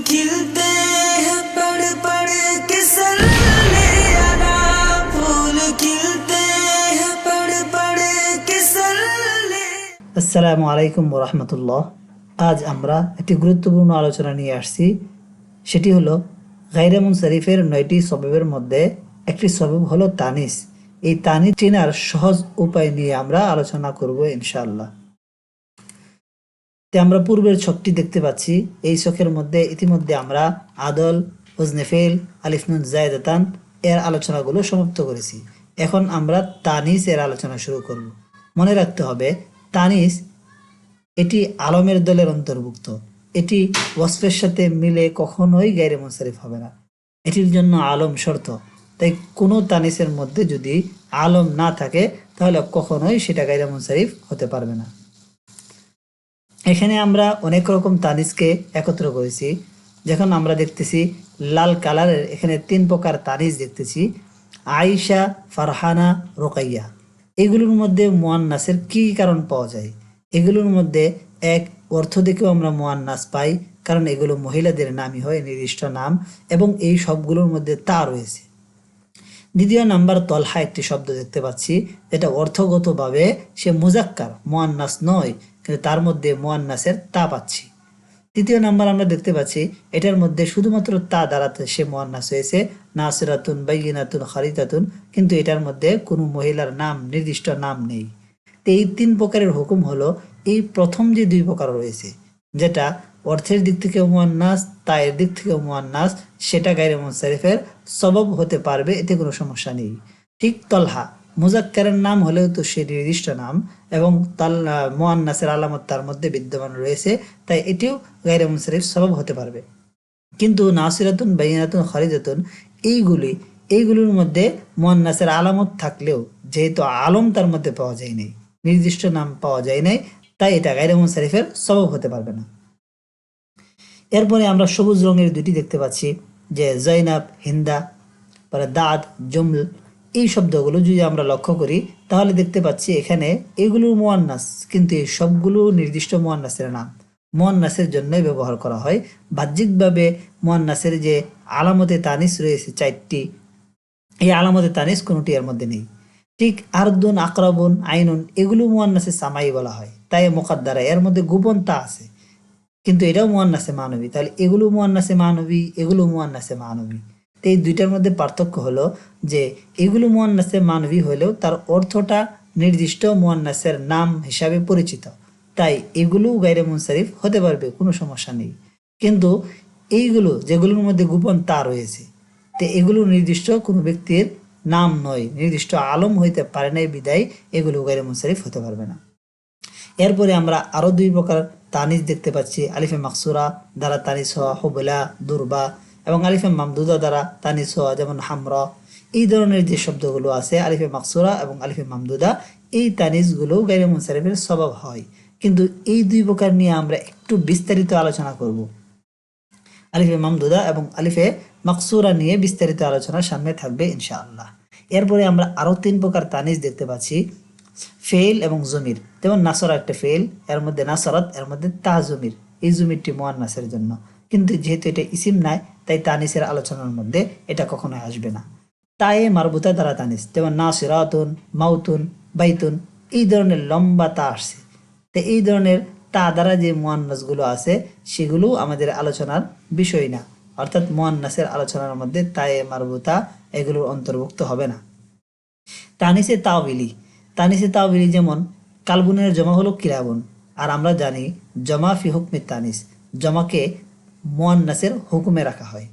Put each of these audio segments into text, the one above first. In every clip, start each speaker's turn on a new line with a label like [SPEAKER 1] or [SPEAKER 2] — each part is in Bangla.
[SPEAKER 1] खिलते हैं पड़ पड़ के सल्ले अला फूल खिलते हैं पड़ पड़ के सल्ले
[SPEAKER 2] আসসালামু আলাইকুম রহমতুল্লাহ আজ আমরা একটি গুরুত্বপূর্ণ আলোচনা নিয়ে আসছি সেটি হলো গাইরে মুনসারিফের নয়টি সববের মধ্যে একটি সবব হলো তানিস এই তানিস চেনার সহজ উপায় নিয়ে আমরা আলোচনা করব ইনশাআল্লাহ তে আমরা পূর্বের ছকটি দেখতে পাচ্ছি। এই ছকের মধ্যে ইতিমধ্যে আমরা আদল ওজনেফেল আলিফনুন জায়দাতান এর আলোচনাগুলো সমাপ্ত করেছি। এখন আমরা তানিস এর আলোচনা শুরু করব। মনে রাখতে হবে, তানিস এটি আলমের দলের অন্তর্ভুক্ত। এটি ওয়াসফের সাথে মিলে কখনোই গাইরে মুনসারিফ হবে না। এটির জন্য আলম শর্ত। তাই কোনো তানিসের মধ্যে যদি আলম না থাকে, তাহলে কখনোই সেটা গাইরে মুনসারিফ হতে পারবে না। এখানে আমরা অনেক রকম তানিজকে একত্র করেছি। যখন আমরা দেখতেছি লাল কালারের এখানে তিন প্রকার তানিজ দেখতেছি, আয়েশা, ফারহানা, রোকাইয়া। এগুলোর মধ্যে মোয়ান্নাসের কি কারণ পাওয়া যায়? এগুলোর মধ্যে এক অর্থ দেখেও আমরা মোয়ান্নাস পাই, কারণ এগুলো মহিলাদের নামই হয়, নির্দিষ্ট নাম, এবং এই সবগুলোর মধ্যে তা রয়েছে। দ্বিতীয় নাম্বার, তলহা একটি শব্দ দেখতে পাচ্ছি। এটা অর্থগতভাবে সে মুজাক্কার, মোয়ান্নাস নয় কিন্তু তার মধ্যে মোয়ান্নাসের তা পাচ্ছি। তৃতীয় নাম্বার আমরা দেখতে পাচ্ছি, এটার মধ্যে শুধুমাত্র তা দাঁড়াতে সে মোয়ান্নাস হয়েছে, নাসিরাতুন বাইনাতুন খারিতাতুন, কিন্তু এটার মধ্যে কোনো মহিলার নাম, নির্দিষ্ট নাম নেই। তো এই তিন প্রকারের হুকুম হলো, এই প্রথম যে দুই প্রকার রয়েছে, যেটা অর্থের দিক থেকে মুয়ান্নাস, তায়ের দিক থেকে মুয়ান্নাস, সেটা গাইরে মুনসারিফের সবব হতে পারবে, এতে কোনো সমস্যা নেই। ঠিক তলহা মুজাক্কারের নাম হলেও তো সে নির্দিষ্ট নাম, এবং তাল মোয়ান্নাসের আলামত তার মধ্যে বিদ্যমান রয়েছে, তাই এটিও গাইরে মুনসারিফ সবব হতে পারবে। কিন্তু নাসিরাতুন, বাইনাতুন, খারিজাতুন, এইগুলি, এইগুলির মধ্যে মোয়ান্নাসের আলামত থাকলেও যেহেতু আলম তার মধ্যে পাওয়া যায় নাই, নির্দিষ্ট নাম পাওয়া যায় নাই, তাই এটা গাইরে মুনসারিফের সবব হতে পারবে না। এরপরে আমরা সবুজ রঙের দুটি দেখতে পাচ্ছি, যে জৈনাব হিন্দা, পরে দাঁত, জমল এই শব্দগুলো যদি আমরা লক্ষ্য করি, তাহলে দেখতে পাচ্ছি এখানে এগুলো মোয়ান্নাস, কিন্তু এই সবগুলো নির্দিষ্ট মোয়ান্নাসের নাম। মোয়ান্নাসের জন্যই ব্যবহার করা হয়। বাহ্যিকভাবে মোয়ান্নাসের যে আলামতে তানিস রয়েছে চারটি, এই আলামতে তানিস কোনোটি এর মধ্যে নেই। ঠিক আরদুন, আকরাবুন, আইনুন, এগুলো মোয়ান্নাসে সামাই বলা হয়। তাই মোকাদ্দারা এর মধ্যে গোপন তা আছে। কিন্তু এটাও মুয়ান্নাসে মানবী। তাহলে এগুলো মুয়ান্নাসে মানবী, এগুলো মুয়ান্নাসে মানবী। তো এই দুইটার মধ্যে পার্থক্য হলো যে এগুলো মুয়ান্নাসে মানবী হলেও তার অর্থটা নির্দিষ্ট মুয়ান্নাসের নাম হিসাবে পরিচিত। তাই এগুলো গাইরে মুনসারিফ হতে পারবে, কোনো সমস্যা নেই। কিন্তু এইগুলো যেগুলোর মধ্যে গোপন তা রয়েছে, তো এগুলো নির্দিষ্ট কোনো ব্যক্তির নাম নয়, নির্দিষ্ট আলম হইতে পারে নাই বিদায়, এগুলো গাইরে মুনসারিফ হতে পারবে না। এরপরে আমরা আরও দুই প্রকার তানিজ দেখতে পাচ্ছি। আলিফে মাকসুরা, দ্বারা তানিস হওয়া, হুবলা, দুর্বা এবং আলিফে মামদুদা দ্বারা তানিস যেমন হামরা, এই ধরনের যে শব্দগুলো আছে, আলিফে মাকসুরা এবং আলিফে মামদুদা, এই তানিজগুলো গাইরে মুনসারিফের স্বভাব হয়। কিন্তু এই দুই প্রকার নিয়ে আমরা একটু বিস্তারিত আলোচনা করব। আলিফে মামদুদা এবং আলিফে মাকসুরা নিয়ে বিস্তারিত আলোচনা সামনে থাকবে ইনশাআল্লাহ। এরপরে আমরা আরও তিন প্রকার তানিজ দেখতে পাচ্ছি। ফেল এবং জমির। যেমন নাসরা একটা ফেল এর মধ্যে নাসরাত, এর মধ্যে তা জমির। এই জমিরটি মোয়ান্নাসের জন্য। কিন্তু যেহেতু এটা ইসিম নাই, তাই তানিসের আলোচনার মধ্যে এটা কখনোই আসবে না। তায়ে মারবুতা দ্বারা তানিস, যেমন না নাসিরাতুন, মাউতুন, বাইতুন, এই ধরনের লম্বা তা আসছে। তো এই ধরনের তা দ্বারা যে মোয়ান্নাসগুলো আছে, সেগুলো আমাদের আলোচনার বিষয় না। অর্থাৎ মোয়ান্নাসের আলোচনার মধ্যে তায়ে মারবুতা এগুলোর অন্তর্ভুক্ত হবে না। তানিসে তাওবিলি তানিসে তাওবিলি যেমন, কালবুনের জমা হলো কিরাবুন, আর আমরা জানি জমা ফি হুকমে তানিস, জমাকে মোয়ান্নাসের হুকুমে রাখা হয়।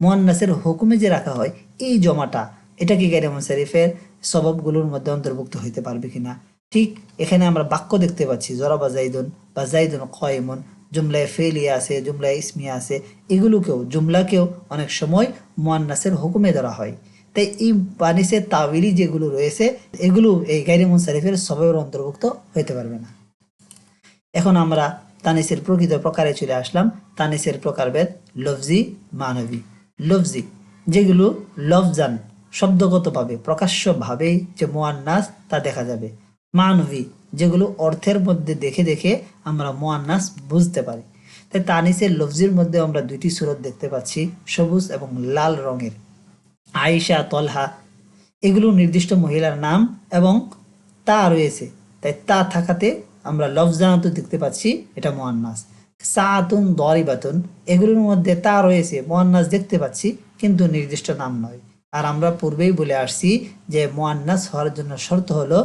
[SPEAKER 2] মোয়ান্নাসের হুকুমে যে রাখা হয়, এই জমাটা এটা কি গাইরে মুনসারিফের স্বভাবগুলোর মধ্যে অন্তর্ভুক্ত হইতে পারবে কিনা? ঠিক এখানে আমরা বাক্য দেখতে পাচ্ছি, জরা বা জাইদুন বা জাইদুন কয়মন, জুমলায় ফেলিয়া আছে, জুমলায় ইসমিয়া আছে, এগুলোকেও, জুমলাকেও অনেক সময় মোয়ান্নাসের হুকুমে ধরা হয়। তাই এই বানিসের তাবিলি যেগুলো রয়েছে, এগুলো এই গাইরে মুনসারিফের সবের অন্তর্ভুক্ত হইতে পারবে না। এখন আমরা তানিসের প্রকৃত প্রকারে চলে আসলাম। তানিসের প্রকারভেদ, লফজি, মানবী। লফজি, যেগুলো লফজান শব্দগতভাবে প্রকাশ্যভাবেই যে মোয়ান্নাস তা দেখা যাবে। মানবী, যেগুলো অর্থের মধ্যে দেখে দেখে আমরা মোয়ান্নাস বুঝতে পারি। তাই তানিসের লফজির মধ্যে আমরা দুইটি সুরত দেখতে পাচ্ছি, সবুজ এবং লাল রঙের। আয়েশা, তলহা, এগুলো নির্দিষ্ট মহিলার নাম এবং তা রয়েছে। তাই তা থাকাতে আমরা লফজানত দেখতে পাচ্ছি, এটা মোয়ান্নাস। সাতুন দরিবাতুন, এগুলোর মধ্যে তা রয়েছে, মোয়ান্নাস দেখতে পাচ্ছি, কিন্তু নির্দিষ্ট নাম নয়। আর আমরা পূর্বেই বলে আসছি যে মোয়ান্নাস হওয়ার জন্য শর্ত হলো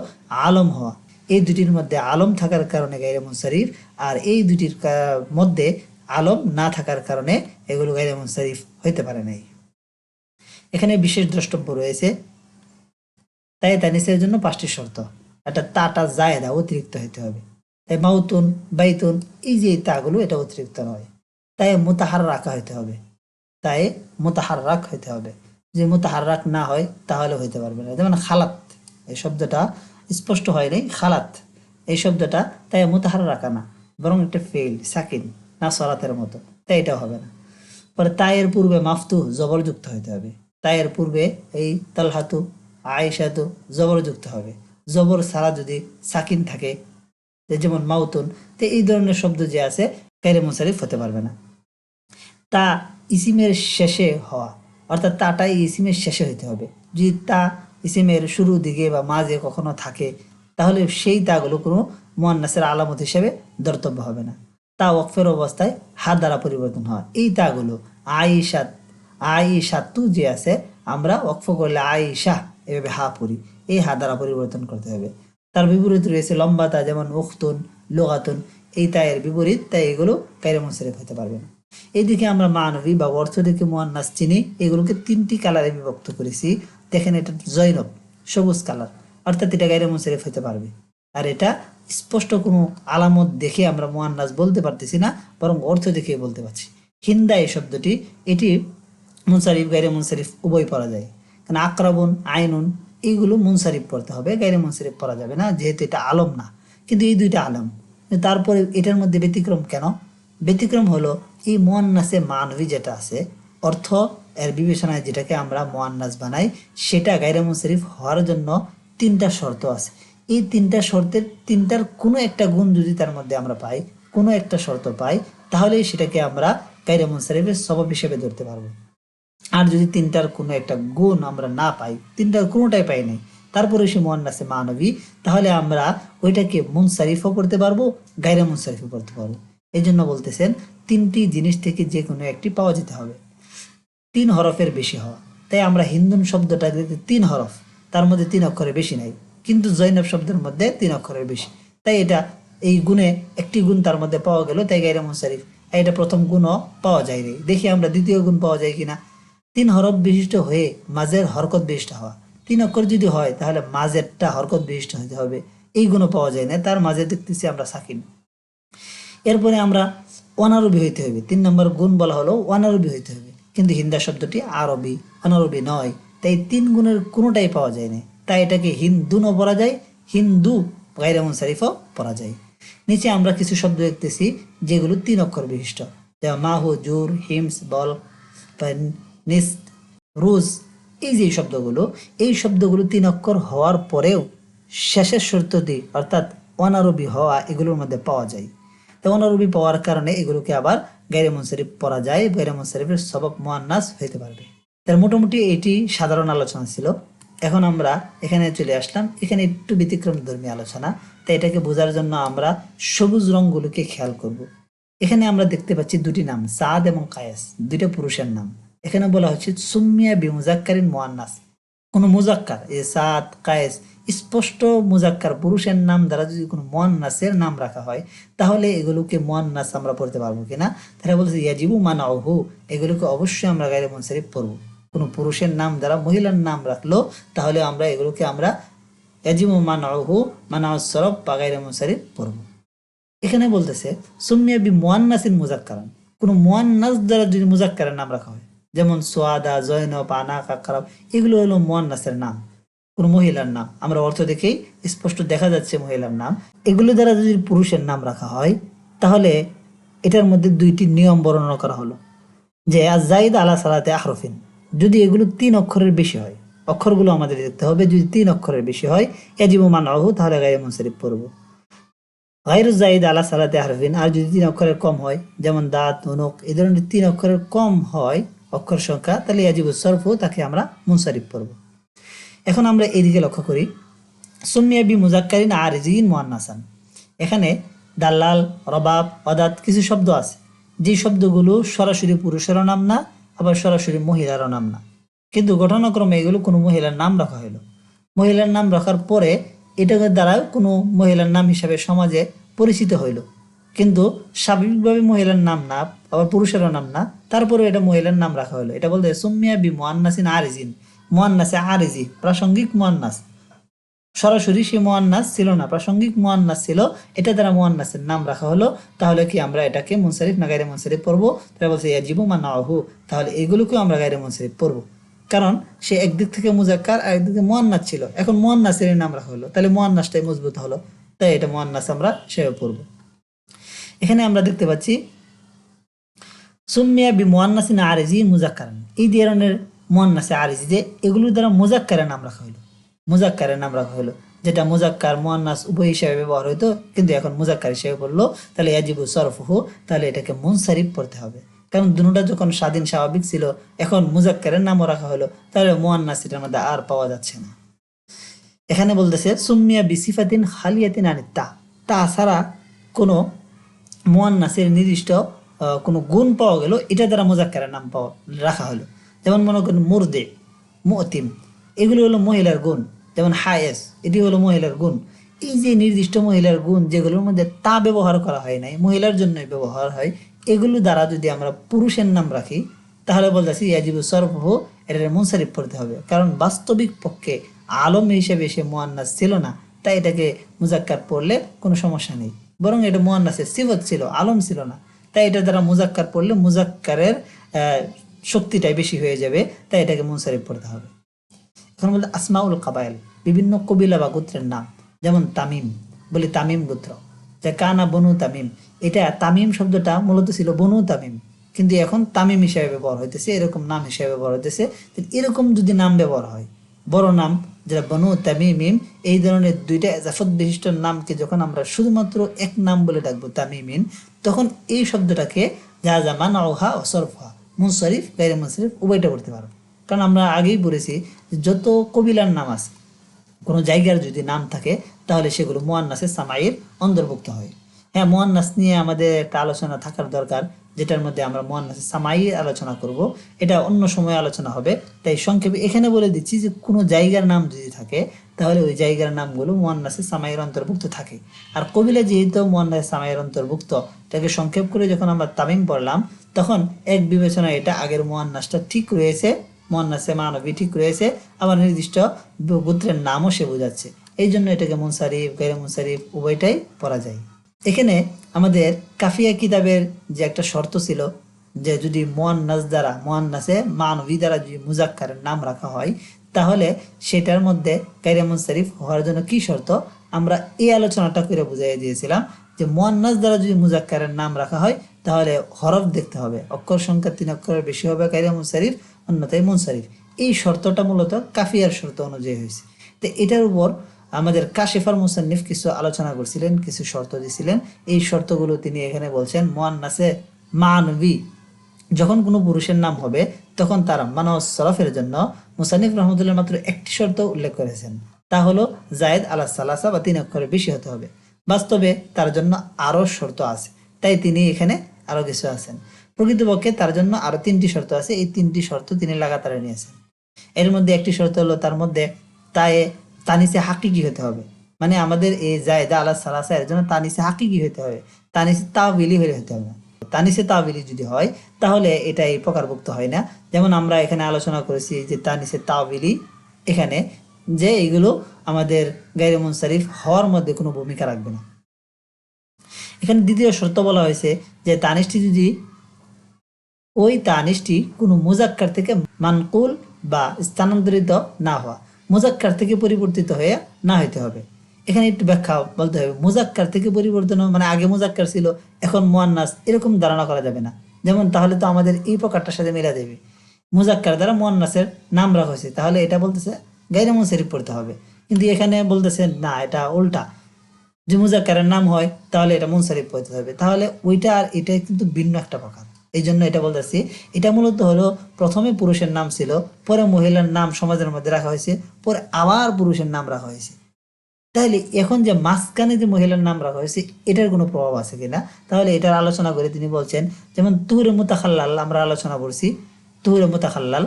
[SPEAKER 2] আলম হওয়া। এই দুটির মধ্যে আলম থাকার কারণে গাইরে মুনসারিফ আর এই দুটির মধ্যে আলম না থাকার কারণে এগুলো গাইরে মুনসারিফ হইতে পারে নাই। এখানে বিশেষ দ্রষ্টব্য রয়েছে, তাই তানিসের জন্য পাঁচটি শর্ত। একটা তাটা জায়দা, অতিরিক্ত হইতে হবে। তাই মাউতুন, বাইতুন, এই যে তাগুলো, এটা অতিরিক্ত নয়। তাই মোতাহার রাখা হইতে হবে। তাই মোতাহার রাখ হইতে হবে। যে মোতাহার রাখ না হয়, তাহলে হইতে পারবে না। যেমন খালাত, এই শব্দটা স্পষ্ট হয় নাই। খালাত, এই শব্দটা তাই মোতাহার রাখা না, বরং একটা ফেল সাকিন, না সরাতের মতো। তাই এটা হবে না। পরে তায়ের পূর্বে মাফতু, জবরযুক্ত হইতে হবে। তায়ের পূর্বে এই তালহাতু, আয়েশাতু, জবরযুক্ত হবে। জবর ছাড়া যদি সাকিন থাকে যেমন মাউতুন, তো এই ধরনের শব্দ যে আছে কাইরে মুসারিফ হতে পারবে না। তা ইসিমের শেষে হওয়া, অর্থাৎ তাটা এই ইসিমের শেষে হইতে হবে। যদি তা ইসিমের শুরু দিকে বা মাঝে কখনো থাকে, তাহলে সেই তাগুলো কোনো মোয়ান্নাসের আলামত হিসেবে দর্তব্য হবে না। তা ওকফের অবস্থায় হাত দ্বারা পরিবর্তন হয় এই তাগুলো আইসাত আইসাতু যে আছে, আমরা ওকফ করলে আইসা এভাবে হা পড়ি। এই হা দ্বারা পরিবর্তন করতে হবে। তার বিপরীত রয়েছে লম্বা তা, যেমন উখতুন, লোগাতুন। এই তায়ের বিপরীত তাই এগুলো কাইরে মুনসারিফ হতে পারবে না। এইদিকে আমরা মানবী বা অর্থ দিকে মোয়ান্নাস চিনি। এগুলোকে তিনটি কালারে বিভক্ত করেছি। দেখেন এটা জৈনব, সবুজ কালার। অর্থাৎ এটা গাইরে মুনসারিফ হতে পারবে। আর এটা স্পষ্ট কোনো আলামত দেখে আমরা মোয়ান্নাস বলতে পারতেছি না, বরং অর্থ দেখে বলতে পারছি। হিন্দা এই শব্দটি, এটি মুনসারিফ গাইরে মুনসারিফ উভয় পড়া যায়। কারণ আক্রাবন আইনুন এইগুলো মুনসারিফ পড়তে হবে গাইরে মুনসারিফ পড়া যাবে না, যেহেতু এটা আলম না। কিন্তু এই দুইটা আলম। তারপরে এটার মধ্যে ব্যতিক্রম কেন? ব্যতিক্রম হলো এই মোয়ান্নাসে মানবী যেটা আছে, অর্থ এর বিবেচনায় যেটাকে আমরা মোয়ান্নাস বানাই, সেটা গাইরে মুনসারিফ হওয়ার জন্য তিনটা শর্ত আছে। এই তিনটা শর্তের, তিনটার কোনো একটা গুণ যদি তার মধ্যে আমরা পাই, কোনো একটা শর্ত পাই, তাহলেই সেটাকে আমরা গাইরে মুনসারিফের স্বভাব হিসেবে ধরতে পারব। আর যদি তিনটার কোনো একটা গুণ আমরা না পাই, তিনটার কোনোটাই পাই নাই, তারপরে সে মোয়ান্নাসে মানবী, তাহলে আমরা ওইটাকে মুনসারিফও করতে পারব গাইরে মুনসারিফও করতে পারব। এই জন্য বলতেছেন, তিনটি জিনিস থেকে যে কোনো একটি পাওয়া যেতে হবে। তিন হরফের বেশি হওয়া। তাই আমরা হিন্দুন শব্দটা তিন হরফ, তার মধ্যে তিন অক্ষরের বেশি নাই, কিন্তু জৈনব শব্দের মধ্যে তিন অক্ষরের বেশি। তাই এটা, এই গুণে একটি গুণ তার মধ্যে পাওয়া গেল, তাই গাইরে মুনসারিফ, এটা প্রথম গুণও পাওয়া যায় রে দেখি আমরা দ্বিতীয় গুণ পাওয়া যায় কিনা। তিন হরফ বিশিষ্ট হয়ে মাঝের হরকত বিশিষ্ট হওয়া। তিন অক্ষর যদি হয়, তাহলে মাঝেরটা হরকত বিশিষ্ট হতে হবে। এই গুণও পাওয়া যায় না, তার মাঝে দেখতেছি আমরা সাকিন। এরপরে আমরা অনারবি হইতে হবে। তিন নম্বর গুণ বলা হলো অনারবি হইতে হবে। কিন্তু হিন্দা শব্দটি আরবি, অনারবি নয়। তাই তিন গুণের কোনোটাই পাওয়া যায় না। তাই এটাকে হিন্দুনও পড়া যায়, হিন্দু গাইরে মুনসারিফও পড়া যায়। নিচে আমরা কিছু শব্দ দেখতেছি, যেগুলো তিন অক্ষর বিশিষ্ট। যেমন মাহু জুর, হিমস, বল নিস রুজ, এই যে শব্দগুলো, এই শব্দগুলো তিন অক্ষর হওয়ার পরেও শেষের শর্তটি অর্থাৎ অনারবি হওয়া এগুলোর মধ্যে পাওয়া যায়। তো অনারবি পাওয়ার কারণে এগুলোকে আবার গাইরে মুনসারিফ পড়া যায়, গাইরে মুনসারিফের সবক মোয়ান্নাস হইতে পারবে। তার মোটামুটি এটি সাধারণ আলোচনা ছিল। এখন আমরা এখানে চলে আসলাম। এখানে একটু ব্যতিক্রম ধর্মী আলোচনা। তাই এটাকে বোঝার জন্য আমরা সবুজ রঙগুলোকে খেয়াল করব। এখানে আমরা দেখতে পাচ্ছি দুটি নাম, সাদ এবং কায়েস, দুইটা পুরুষের নাম। এখানে বলা হচ্ছে সুমিয়া বি মুজাক্কারিন মোয়ান্নাস কোনো মুজাক্কার, এ সাদ, কায়েস, স্পষ্ট মুজাক্কার পুরুষের নাম দ্বারা যদি কোনো মোয়ান্নাসের নাম রাখা হয়, তাহলে এগুলোকে মোয়ান্নাস আমরা পড়তে পারব কিনা? তারা বলছে, ইয়াজিবু মানা ওহু এগুলোকে অবশ্যই আমরা গাইরে মনসারিফ পড়ব। কোনো পুরুষের নাম দ্বারা মহিলার নাম রাখল, তাহলে আমরা এগুলোকে আমরা ইয়াজিবু মানা ওহু মানা সরব বা গাইরে মনসারিফ পড়ব। এখানে বলতেছে সুমিয়া বি মোয়ান্নাসিন মুজাক্কারান। কোনো মোয়ান্নাস দ্বারা যদি মুজাক্কারের নাম রাখা হয় যেমন সোয়াদা জৈনব আনা কাকরাব এগুলো হলো মোয়ান্নাসের নাম, কোনো মহিলার নাম। আমরা অর্থ দেখেই স্পষ্ট দেখা যাচ্ছে মহিলার নাম। এগুলো দ্বারা যদি পুরুষের নাম রাখা হয়, তাহলে এটার মধ্যে দুইটি নিয়ম বর্ণনা করা হলো। যে জাইদ আলা সালাতে আহরফিন, যদি এগুলো তিন অক্ষরের বেশি হয়, অক্ষরগুলো আমাদের দেখতে হবে, যদি তিন অক্ষরের বেশি হয়, এজিবু মান আহু তাহলে গায়ে মুনসারিফ পড়ব। গাইরু জাইদ আলা সালাতে হারফিন আর যদি তিন অক্ষরের কম হয়, যেমন দাঁত অনুক এই ধরনের তিন অক্ষরের কম হয় অক্ষর সংখ্যা, তাহলে ইয়াজিবু সরফু তাকে আমরা মুনসারিফ পড়ব এখন আমরা এদিকে লক্ষ্য করি। সুমিয়া বি মুজাক্কারিন আরিজিন মোয়ান্নাসান এখানে দাল্লাল, রবাব অদাত কিছু শব্দ আছে। যে শব্দগুলো সরাসরি পুরুষেরও নাম না, আবার সরাসরি মহিলারও নাম না। কিন্তু ঘটনাক্রমে এগুলো কোনো মহিলার নাম রাখা হলো মহিলার নাম রাখার পরে এটাকে দ্বারা কোনো মহিলার নাম হিসাবে সমাজে পরিচিত হইল। কিন্তু স্বাভাবিকভাবে মহিলার নাম না, আবার পুরুষেরও নাম না, তারপরেও এটা মহিলার নাম রাখা হলো। এটা বলতে সুমিয়া বি মোয়ান্নাসিন আরিজিন। মোয়ান্নাসে আরিজি, প্রাসঙ্গিক মোয়ান্নাস। সরাসরি সে মোয়ান্নাস ছিল না, প্রাসঙ্গিক মোয়ান্নাস ছিল। এটা দ্বারা মোয়ান্নাসের নাম রাখা হলো। তাহলে কি আমরা এটাকে মুনসারিফ না গাইরে মুনসারিফ পড়ব? তাহলে বলছে, ইয়াজিবু মা নাহু তাহলে এগুলোকেও আমরা গাইরে মুনসারিফ পড়ব। কারণ সে একদিক থেকে মুজাক্কার, আর একদিকে মোয়ান্নাস ছিল। এখন মোয়ান্নাসের নাম রাখা হলো। তাহলে মোয়ান্নাসটাই মজবুত হলো। তাই এটা মোয়ান্নাস আমরা সেভাবে পড়ব। এখানে আমরা দেখতে পাচ্ছি সুমিয়া বি মোয়ান্নাসিন আরেজি মুজাক্কারান। এই ধরনের মোয়ান্নাসে আরেজি যে, এগুলোর দ্বারা মুজাক্কারের নাম রাখা হলো মুজাক্কারের নাম রাখা হলো যেটা মুজাক্কার মোয়ান্নাস উভয় হিসাবে ব্যবহার হইতো, কিন্তু এখন মুজাক্কার হিসেবে বলল তাহলে ইয়াজিবু সরফহু, তাহলে এটাকে মুনসারিফ পড়তে হবে। কারণ দুটা যখন স্বাধীন স্বাভাবিক ছিল, এখন মুজাক্কারের নামও রাখা হলো তাহলে মোয়ান্নাস এটার মধ্যে আর পাওয়া যাচ্ছে না। এখানে বলতেছে সুমিয়া বিসিফাতিন খালিয়াতিন আনি তা তা ছাড়া কোনো মোয়ান্নাসের নির্দিষ্ট কোনো গুণ পাওয়া গেল, এটা দ্বারা মোজাক্কারের নাম পাওয়া, রাখা হলো। যেমন মনে করেন মুরদে, মতিম, এগুলো হলো মহিলার গুণ। যেমন হায়েস, এটি হলো মহিলার গুণ। এই যে নির্দিষ্ট মহিলার গুণ, যেগুলোর মধ্যে তা ব্যবহার করা হয় নাই, মহিলার জন্য ব্যবহার হয়, এগুলো দ্বারা যদি আমরা পুরুষের নাম রাখি, তাহলে বলতে বলতেছি ইয়াজিবু সরফহ এটার মুনসারিফ পড়তে হবে। কারণ বাস্তবিক পক্ষে আলম হিসেবে সে মোয়ান্নাস ছিল না, তাই এটাকে মুজাক্কার পড়লে কোনো সমস্যা নেই। বরং এটা মোয়ান্নাসের সিফত ছিল, আলম ছিল না। তাই এটা দ্বারা মুজাক্কার পড়লে মুজাক্কারের শক্তিটাই বেশি হয়ে যাবে, তাই এটাকে মুনসারিফ পড়তে হবে। এখন বলতে আসমাউল কাবাইল, বিভিন্ন কবিলা বা গোত্রের নাম, যেমন তামিম, বলি তামিম গোত্র, যে কানা বনু তামিম, এটা তামিম শব্দটা মূলত ছিল বনু তামিম, কিন্তু এখন তামিম হিসাবে ব্যবহার হইতেছে, এরকম নাম হিসাবে ব্যবহার হইতেছে, এরকম যদি নাম ব্যবহার হয়, বড় নাম যেটা বনু তামিমিম এই ধরনের দুইটা এজাফত বিশিষ্ট নামকে যখন আমরা শুধুমাত্র এক নাম বলে ডাকবো তামিমিন, তখন এই শব্দটাকে যা যা মান ওহা ও সরফা মুনসরিফ গাইরে মুনসরিফ উভয়টা করতে পারব কারণ আমরা আগেই বলেছি যত কবিলার নাম আছে, কোনো জায়গার যদি নাম থাকে, তাহলে সেগুলো মোয়ান্নাসের সামাইয়ের অন্তর্ভুক্ত হয়। হ্যাঁ মোয়ান্নাস নিয়ে আমাদের একটা আলোচনা থাকার দরকার। যেটার মধ্যে আমরা মোয়ান্নাসের সামাইয়ের আলোচনা করব, এটা অন্য সময় আলোচনা হবে। তাই সংক্ষেপে এখানে বলে দিচ্ছি যে, কোনো জায়গার নাম যদি থাকে, তাহলে ওই জায়গার নামগুলো মোয়ান্নাসের সামাইয়ের অন্তর্ভুক্ত থাকে। আর কবিলা যেহেতু মোয়ান্নাসের সামাইয়ের অন্তর্ভুক্ত এটাকে সংক্ষেপ করে যখন আমরা তামিম পড়লাম, তখন এক বিবেচনায় এটা আগের মোয়ান্নাসটা ঠিক রয়েছে, মোয়ান্নাসে মানবী ঠিক রয়েছে, আবার নির্দিষ্ট গোত্রের নামও সে বোঝাচ্ছে। এই জন্য এটাকে মুনসারিফ গাইরে মুনসারিফ, উভয়টাই পড়া যায়। এখানে আমাদের কাফিয়া কিতাবের যে একটা শর্ত ছিল যে যদি মোয়ান্নাস দ্বারা, মোয়ান্নাসে মানবী দ্বারা যদি মুজাক্কারের নাম রাখা হয়, তাহলে সেটার মধ্যে গাইরে মুনসারিফ হওয়ার জন্য কি শর্ত? আমরা এই আলোচনাটা করে বুঝাই দিয়েছিলাম যে মোয়ান্নাস দ্বারা যদি মুজাক্কারের নাম রাখা হয়, তাহলে হরফ দেখতে হবে। অক্ষর সংখ্যা তিন অক্ষরের বেশি হবে গাইরে মুনসারিফ অন্যথায় মুনসারিফ এই শর্তটা মূলত কাফিয়ার শর্ত অনুযায়ী হয়েছে। তো এটার উপর আমাদের কাশিফার মুসান্নিফ কিছু আলোচনা করছিলেন, কিছু শর্ত দিছিলেন। এই শর্তগুলো তিনি এখানে বলছেন মোয়ান্নাসে মানবী। যখন কোনো পুরুষের নাম হবে, তখন তার মানস সরফের জন্য মুসানিফ রহমতুল্লাহ মাত্র একটি শর্ত উল্লেখ করেছেন। তা হলো, জায়েদ আলাহ সালাসা বা তিন অক্ষরের বেশি হতে হবে। বাস্তবে তার জন্য আরও শর্ত আছে। তাই তিনি এখানে আরও কিছু আছেন। প্রকৃতপক্ষে তার জন্য আরও তিনটি শর্ত আছে। এই তিনটি শর্ত তিনি লাগাতারে নিয়েছেন। এর মধ্যে একটি শর্ত হলো, তার মধ্যে তাই তানিসে হাকিকি হতে হবে? মানে আমাদের এই জায়দা আল্লাহ সালাসা এর জন্য তানিসে হাকিকি হতে হবে? তানিসে তাবিলি হলে হতে হবে তানিসে তাবিলি যদি হয়, তাহলে এটা এই প্রকারভুক্ত হয় না। যেমন আমরা এখানে আলোচনা করেছি যে তানিসে তাবিলি এখানে যে এগুলো আমাদের গাইরে মুনসারিফ হওয়ার মধ্যে কোনো ভূমিকা রাখবে না। এখানে দ্বিতীয় শর্ত বলা হয়েছে যে তানিশটি যদি ওই তানিশটি কোনো মুজাক্কার থেকে মানকুল বা স্থানান্তরিত না হওয়া মুজাক্কার থেকে পরিবর্তিত হয়ে না হইতে হবে। এখানে একটু ব্যাখ্যা বলতে হবে। মুজাক্কার থেকে পরিবর্তন মানে আগে মুজাক্কার ছিল, এখন মোয়ান্নাস, এরকম ধারণা করা যাবে না। যেমন তাহলে তো আমাদের এই প্রকারটার সাথে মেলা দেবে। মুজাক্কার দ্বারা মোয়ান্নাসের নাম রাখা হয়েছে। তাহলে এটা বলতেছে গাইরে মুনসারিফ পড়তে হবে। কিন্তু এখানে বলতেছে, না, এটা উল্টা। যে মুজাক্কারের নাম হয়, তাহলে এটা মুনসারিফ পড়তে হবে। তাহলে ওইটা আর এটা কিন্তু ভিন্ন একটা প্রকার। এই জন্য এটা বলতেছি। এটা মূলত হলো প্রথমে পুরুষের নাম ছিল, পরে মহিলার নাম সমাজের মধ্যে রাখা হয়েছে, পরে আবার পুরুষের নাম রাখা হয়েছে। তাহলে এখন যে মাঝখানে যে মহিলার নাম রাখা হয়েছে, এটার কোনো প্রভাব আছে কিনা? তাহলে এটার আলোচনা করে তিনি বলছেন, যেমন তুহুরে মুতাখাল্লাল আমরা আলোচনা করছি, তুহুরে মুতাখাল্লাল।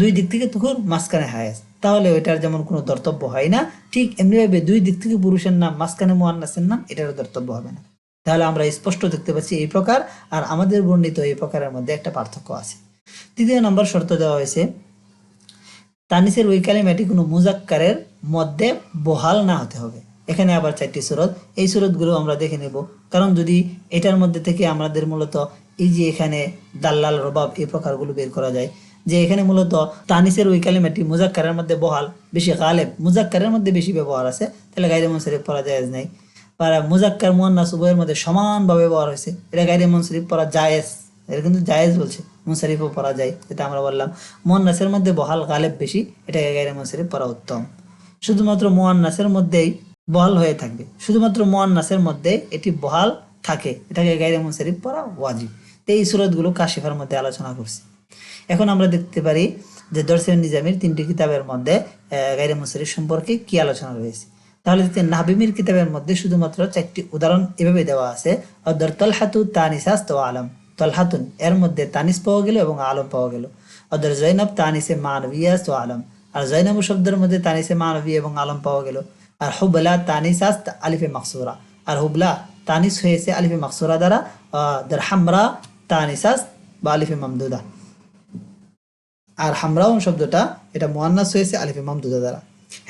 [SPEAKER 2] দুই দিক থেকে তুহুর মাঝখানে হায়াস, তাহলে ওইটার যেমন কোনো দর্তব্য হয় না, ঠিক এমনিভাবে দুই দিক থেকে পুরুষের নাম, মাঝখানে মোয়ান্নাসের নাম, এটারও দর্তব্য হবে না। তাহলে আমরা স্পষ্ট দেখতে পাচ্ছি এই প্রকার, আর আমাদের বর্ণিত এই প্রকারের মধ্যে একটা পার্থক্য আছে। তৃতীয় নম্বর শর্ত দেওয়া হয়েছে, তানিসের ওই কালিমাটি কোনো মুজাক্কারের মধ্যে বহাল না হতে হবে। এখানে আবার চারটি সুরত, এই সুরতগুলো আমরা দেখে নেব। কারণ যদি এটার মধ্যে থেকে আমাদের মূলত এই যে এখানে দাল্লাল রবাব এই প্রকারগুলো বের করা যায়, যে এখানে মূলত তানিসের ওই কালিমাটি মুজাক্কারের মধ্যে বহাল, বেশি গালেব, মুজাক্কারের মধ্যে বেশি ব্যবহার আছে, তাহলে গাইরে মনসরিফ পড়া জায়েজ নাই। মুজাক্কার মুয়ান্নাস উভয়ের মধ্যে সমানভাবে ব্যবহার হয়েছে। এটা গাইরে মনসরিফ পড়া জায়েজ। এটা কিন্তু জায়েজ বলছে। মুনসারিফও পড়া যায়, যেটা আমরা বললাম। মোয়ান্নাসের মধ্যে বহাল গালেব বেশি, এটাকে গাইরে মুনসারিফ পড়া উত্তম। শুধুমাত্র মোয়ান্নাসের মধ্যেই বহাল হয়ে থাকবে। শুধুমাত্র মোয়ান্নাসের মধ্যে এটি বহাল থাকে। এটাকে গাইরে মুনসারিফ পড়া ওয়াজিব। তো এই সুরতগুলো কাশিফার মধ্যে আলোচনা করছি। এখন আমরা দেখতে পারি যে দর্শন নিজামের তিনটি কিতাবের মধ্যে গাইরে মুনসারিফ সম্পর্কে কি আলোচনা রয়েছে। তাহলে দেখতে নাবিমির কিতাবের মধ্যে শুধুমাত্র চারটি উদাহরণ এভাবে দেওয়া আছে। অদর তলহাতু তানিসাস তো আলম। তলহাতুন, এর মধ্যে তানিস পাওয়া গেল এবং আলম পাওয়া গেল। অদর জৈনব তানিসে মানবিয়াস তো আলম। আর জৈনব শব্দের মধ্যে তানিসে মানবী এবং আলম পাওয়া গেল। আর হুবলা তানিসাস আলিফে মাকসুরা। আর হুবলা তানিস হয়েছে আলিফে মাকসুরা দ্বারা দের হামরা তানিসাস বা আলিফে মামদুদা। আর হামরাউন শব্দটা, এটা মোয়ান্নাস হয়েছে আলিফে মামদুদা দ্বারা।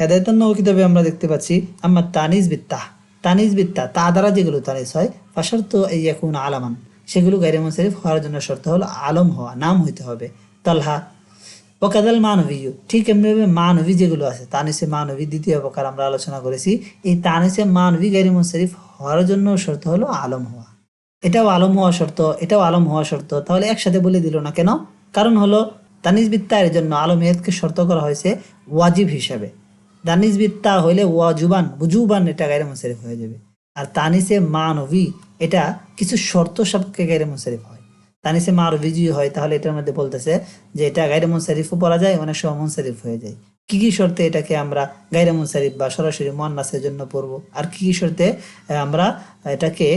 [SPEAKER 2] হেদায়তান নৌ কিতাবে আমরা দেখতে পাচ্ছি আমার তানিজ বিত্তা। তানিজ বিত্তা, তা দ্বারা যেগুলো তানিজ হয়, ফাশর্ত এই এখন আলামান। সেগুলো গাইরে মুনসারিফ হওয়ার জন্য শর্ত হলো আলম হওয়া, নাম হইতে হবে। তলহা, ওকাদাল মানবী ঠিক এমনিভাবে মানবী যেগুলো আছে, তানিসে মানবী দ্বিতীয় প্রকার আমরা আলোচনা করেছি, এই তানিসে মানবী গাইরে মুনসারিফ হওয়ার জন্য শর্ত হলো আলম হওয়া। এটাও আলম হওয়া শর্ত, এটাও আলম হওয়া শর্ত, তাহলে একসাথে বলে দিল না কেন? কারণ হলো তানিজ বিত্তার জন্য আলমিয়তকে শর্ত করা হয়েছে ওয়াজিব হিসাবে। তানিজ বিত্তা হইলে ওয়াজুবান বুজুবান এটা গাইরে মুনসারিফ হয়ে যাবে। আর তানিসে মানবী, এটা কিছু শর্ত সাপেক্ষে গাইরে মুনসারিফ হয়। তানিসে মানবী যদি হয়, তাহলে এটার মধ্যে বলতেছে যে এটা গাইরে মুনসারিফও পড়া যায়, অনেক সময় মুনসারিফ হয়ে যায়। কি কি শর্তে এটাকে আমরা গাইরে মুনসারিফ বা সরাসরি মোয়ান্নাসের জন্য পড়ব? আর কি কি শর্তে আমরা এটাকে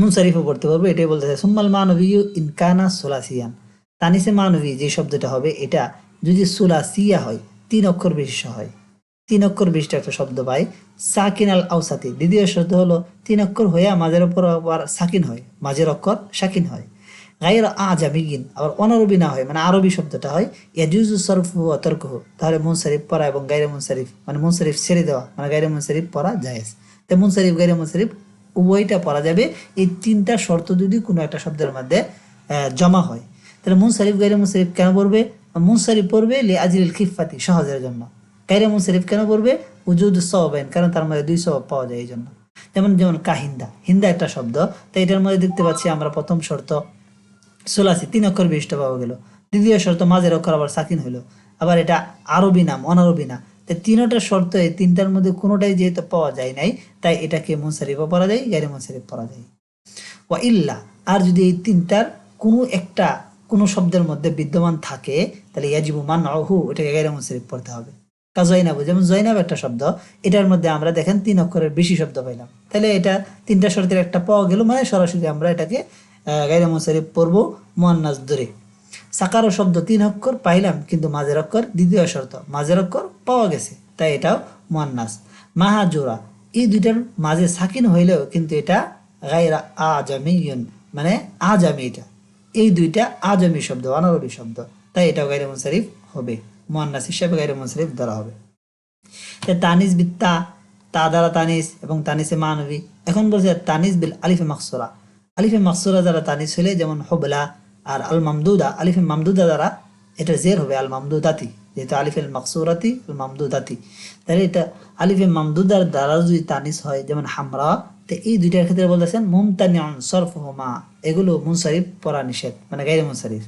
[SPEAKER 2] মুনসারিফও পড়তে পারব? এটাই বলতেছে, সুম্মাল মানবী ইনকানা সোলাসিয়ান। তানিসে মানবী যে শব্দটা হবে, এটা যদি সুলাসিয়া হয়, তিন অক্ষর বিশিষ্ট হয়। তিন অক্ষর বিশিষ্ট একটা শব্দ পাই সাকিন আল আউসাতি দ্বিতীয় শব্দ হলো, তিন অক্ষর হয়ে মাঝের ওপর আবার সাকিন হয়। মাঝের অক্ষর সাকিন হয়। গায়ের আজামিগিন। আবার অনারবি না হয় মানে আরবি শব্দটা হয়। ইয়াজুজু সরফ অতর্ক তাহলে মুনসারিফ পড়া এবং গাইরে মুনসারিফ মানে মুনসারিফ ছেড়ে দেওয়া মানে গাইরে মুনসারিফ পড়া জায়েজ। তো মুনসারিফ গাইরে মুনসারিফ উভয়টা পড়া যাবে। এই তিনটা শর্ত যদি কোনো একটা শব্দের মধ্যে জমা হয়। তাহলে মুনসারিফ গাইরে মুনসারিফ কেন পড়বে? মুনসারিফ পড়বে লি আজিল খিফাতি, সহজের জন্য। গাইরে মুনসারিফ কেন পড়বে? উজুদ সবাইন কারণ তার মধ্যে দুই সবাব পাওয়া যায় এই জন্য যেমন যেমন কাহিন্দা। হিন্দা একটা শব্দ, তাই এটার মধ্যে দেখতে পাচ্ছি আমরা প্রথম শর্ত, সোলাসি, তিন অক্ষর বিশিষ্ট পাওয়া গেল। দ্বিতীয় শর্ত, মাঝের অক্ষর আবার সাকিন হলো আবার এটা আরবি নাম, অনারবি না তো তিনটা শর্ত, এই তিনটার মধ্যে কোনোটাই যেহেতু পাওয়া যায় নাই, তাই এটাকে মুনসারিফও পড়া যায় গাইরে মুনসারিফ পড়া যায়। ওয়া ইল্লা, আর যদি এই তিনটার কোনো একটা, কোনো শব্দের মধ্যে বিদ্যমান থাকে, তাহলে ইয়াজিবু মান অহু এটাকে গাইরে মুনসারিফ পড়তে হবে। কা জয়নাবু, যেমন জয়নাব একটা শব্দ, এটার মধ্যে আমরা দেখেন তিন অক্ষরের বেশি শব্দ পাইলাম। তাহলে এটা তিনটা শর্তের একটা পাওয়া গেল মানে সরাসরি আমরা এটাকে গাইরে মুনসারিফ পড়ব মোয়ান্নাস ধরে। সাকারো শব্দ তিন অক্ষর পাইলাম, কিন্তু মাঝের অক্ষর দ্বিতীয় শর্ত, মাঝের অক্ষর পাওয়া গেছে, তাই এটাও মোয়ান্নাস। মাহা জোড়া এই দুইটার মাঝে সাকিন হইলেও কিন্তু এটা গাইরা আজামিয়ন মানে আজামি এটা। এই দুইটা আজামি শব্দ, অনারবি শব্দ, তাই এটাও গাইরে মুনসারিফ হবে। মোয়ান্নাস হিসাবে গাইরে মুনসারিফ ধরা হবে। তানিস বিত্তা তা দ্বারা তানিস এবং তানিসে মানবী। এখন বলছে তানিস বিল আলিফে মাকসুরা। আলিফে মাকসুরা দ্বারা তানিস হলে যেমন হবলা আর আল মামদুদা আলিফে মামদুদা দ্বারা এটা জের হবে আল মামদুদাতি যেহেতু আলিফেল মাকসুরাতি আল মামদুদাতি তাহলে এটা আলিফে মামদুদার দ্বারা যদি তানিস হয়, যেমন হামরা, তো এই দুইটার ক্ষেত্রে বলতেছেন মুমতানিয়ন সরফ হোমা এগুলো মুনসারিফ পড়া নিষেধ মানে গাইরে মুনসারিফ।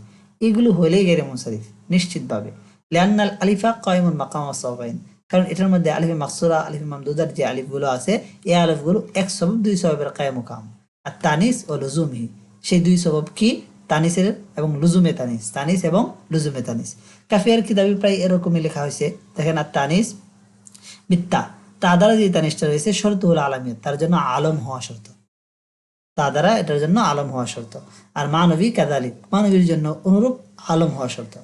[SPEAKER 2] এগুলো হলেই গাইরে মুনসারিফ, নিশ্চিতভাবে। লিয়ান্নাল আলিফা কয়মুন মাকাম সাবাইন কারণ এটার মধ্যে আলিফে মাকসুরা, আলিফে মামদুদার যে আলিফগুলো আছে, এই আলিফগুলো এক সবব দুই সববের কায়ামুকাম আর তানিস ও লুজুমি, সেই দুই সবব কি? তানিসের এবং লুজুমে তানিস। তানিস এবং লুজুমে তানিস। কাফিয়ার কিতাবে প্রায় এরকমই লেখা হয়েছে। দেখেন, আর তানিস, মিথ্যা। তা দ্বারা যে তানিসটা রয়েছে শর্ত হল আলমিয়ত তার জন্য আলম হওয়া শর্ত। তা দ্বারা এটার জন্য আলম হওয়া শর্ত। আর মানবী কাদালিক, মানবীর জন্য অনুরূপ আলম হওয়া শর্ত।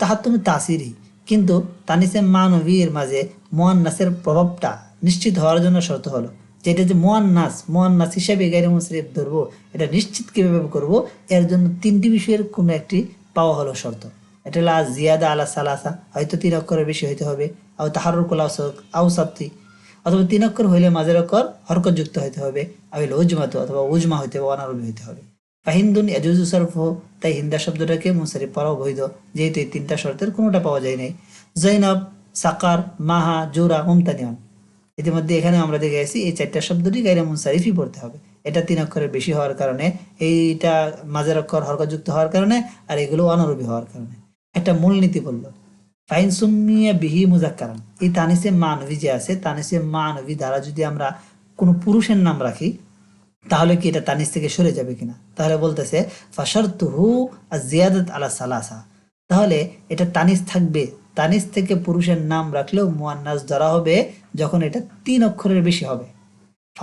[SPEAKER 2] তাহার তুমি তাসিরই কিন্তু তানিসে মানবীর মাঝে মোয়ান্নাসের প্রভাবটা নিশ্চিত হওয়ার জন্য শর্ত হলো যে এটা যে মোয়ান্নাস মোয়ান্নাস হিসাবে গাইরে মুসরিফ ধরবো, এটা নিশ্চিত কীভাবে করব, এর জন্য তিনটি বিষয়ের কোনো একটি পাওয়া হলো শর্ত। এটা হলো জিয়াদা আলা সালাসা, হয়তো তিন অক্ষরের বেশি হইতে হবে, আও তাহারুর কোলা আউসাত্তি অথবা তিন অক্ষর হইলে মাঝের অক্ষর হরকত যুক্ত হইতে হবে আইলে উজমাত, অথবা উজমা হইতে হবে, অনারবি হইতে হবে। ফাহিন্দুন এজুজু সরফ, তাই হিন্দা শব্দটাকে মুসারি পরাও বৈধ যেহেতু এই তিনটা শর্তের কোনোটা পাওয়া যায় নাই। জৈনব, সাকার, মাহা, জোরা মুমতানিয়ন ইতিমধ্যে এখানে আমরা দেখে গেছি এই চারটা শব্দটি গাইরে মুনসারিফই পড়তে হবে। এটা তিন অক্ষরের বেশি হওয়ার কারণে, এইটা মাঝের অক্ষর হরকতযুক্ত হওয়ার কারণে, আর এগুলো অনারবি হওয়ার কারণে। একটা মূলনীতি বলল, ফাইন সুমিয়া বিহি মুজাক্কারান। এই তানিসে মানবী যে আছে, তানিসে মানবী দ্বারা যদি আমরা কোনো পুরুষের নাম রাখি তাহলে কি এটা তানিস থেকে সরে যাবে কিনা? তাহলে বলতেছে, ফাশারতুহু জিয়াদত আলা সালাসা। তাহলে এটা তানিস থাকবে। তানিস থেকে পুরুষের নাম রাখলেও মুয়ান্নাস ধরা হবে যখন এটা তিন অক্ষরের বেশি হবে।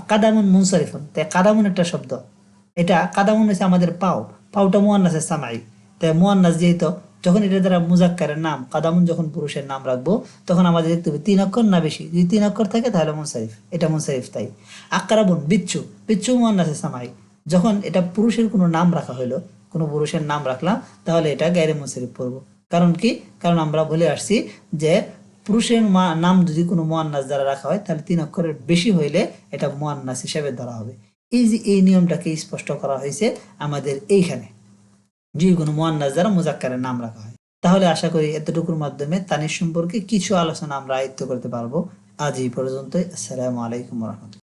[SPEAKER 2] কাদামুন মুনসারিফুন। তাই কাদামুন একটা শব্দ। এটা কাদামুন হচ্ছে আমাদের পাও। পাওটা মুয়ান্নাসের সামাই। তাই মুয়ান্নাস যেহেতু যখন এটা দ্বারা মুজাক্কারের নাম, কাদামুন যখন পুরুষের নাম রাখব, তখন আমাদের দেখতে হবে তিন অক্ষর না বেশি। যদি তিন অক্ষর থাকে, তাহলে মুনসারিফ। এটা মুনসারিফ তাই। আকারাবুন বিচ্ছু। বিচ্ছু মুয়ান্নাসের সামাই। যখন এটা পুরুষের কোনো নাম রাখা হলো কোনো পুরুষের নাম রাখলাম, তাহলে এটা গাইরে মুনসারিফ পড়ব। কারণ কি? কারণ আমরা বলে আসছি যে, পুরুষের নাম যদি কোনো মোয়ান্নাস দ্বারা রাখা হয়, তাহলে তিন অক্ষরের বেশি হইলে এটা মোয়ান্নাস হিসেবে ধরা হবে। এই যে এই নিয়মটাকে স্পষ্ট করা হয়েছে আমাদের এইখানে। যে কোনো মোয়ান্নাস দ্বারা মুজাক্কারের নাম রাখা হয়। তাহলে আশা করি এতটুকুর মাধ্যমে তানির সম্পর্কে কিছু আলোচনা আমরা আয়ত্ত করতে পারব। আজ এই পর্যন্ত আসসালামু আলাইকুম রহমতুল্লাহ।